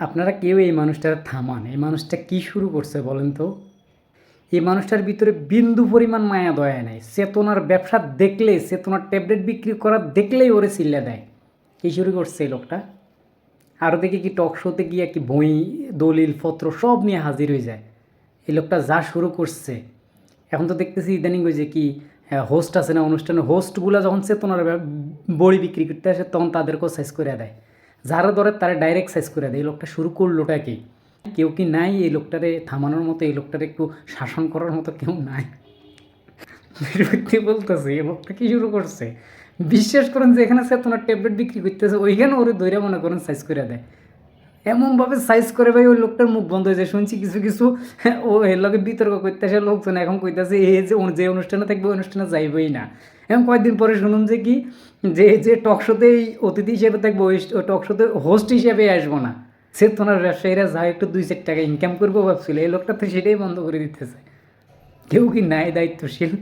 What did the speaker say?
আপনারা কেউ এই মানুষটার থামান, এই মানুষটা কি শুরু করছে বলেন তো? এই মানুষটার ভিতরে বিন্দু পরিমাণ মায়া, দয়া নেই। চেতনার ব্যবসা দেখলে, চেতনার ট্যাবলেট বিক্রি করা দেখলেই ওরে চিল্লা দেয়। কি শুরু করছে এই লোকটা? আরও দেখি কি টক শোতে গিয়ে কি বই, দলিল, পত্র সব নিয়ে হাজির হয়ে যায়। এই লোকটা যা শুরু করছে। এখন তো দেখতেছি ইদানিং ওই যে কি হোস্ট আছে না অনুষ্ঠানে হোস্টগুলো যখন চেতনার বড়ি বিক্রি করতে আসে, তখন তাদেরকেও সাইজ করে দেয়। যারা ধরে তারা ডাইরেক্ট সাইজ করে দেয়। এই লোকটা শুরু করলোটা কি? কেউ কি নাই এই লোকটারে থামানোর মতো, এই লোকটারে একটু শাসন করার মতো কেউ নাই? বিরক্তি বলতেছে, এই লোকটা কি শুরু করছে? বিশ্বাস করেন যে এখানে চেতনার ট্যাবলেট বিক্রি করতেছে, ওইখানে ওরে দৈরা মনে করেন সাইজ করে দেয়। এমনভাবে সাইজ করে ভাই, ওই লোকটার মুখ বন্ধ হয়ে যায়। শুনছি কিছু কিছু, ও এর লগে বিতর্ক করতেছে, লোকজন এখন কইতাছে, এ যে যে অনুষ্ঠানে থাকবে, ওই অনুষ্ঠানে যাইবই না। এখন কয়েকদিন পরে শুনুন যে কি, যে যে টক শোতে এই অতিথি হিসেবে থাকবে, ওই টক শোতে হোস্ট হিসেবে আসব না। সে চেতনার ব্যবসায়ীরা যা একটু দুই চার টাকা ইনকাম করব ভাবছিল, এই লোকটা তো সেটাই বন্ধ করে দিতেছে। কেউ কি নাই দায়িত্বশীল?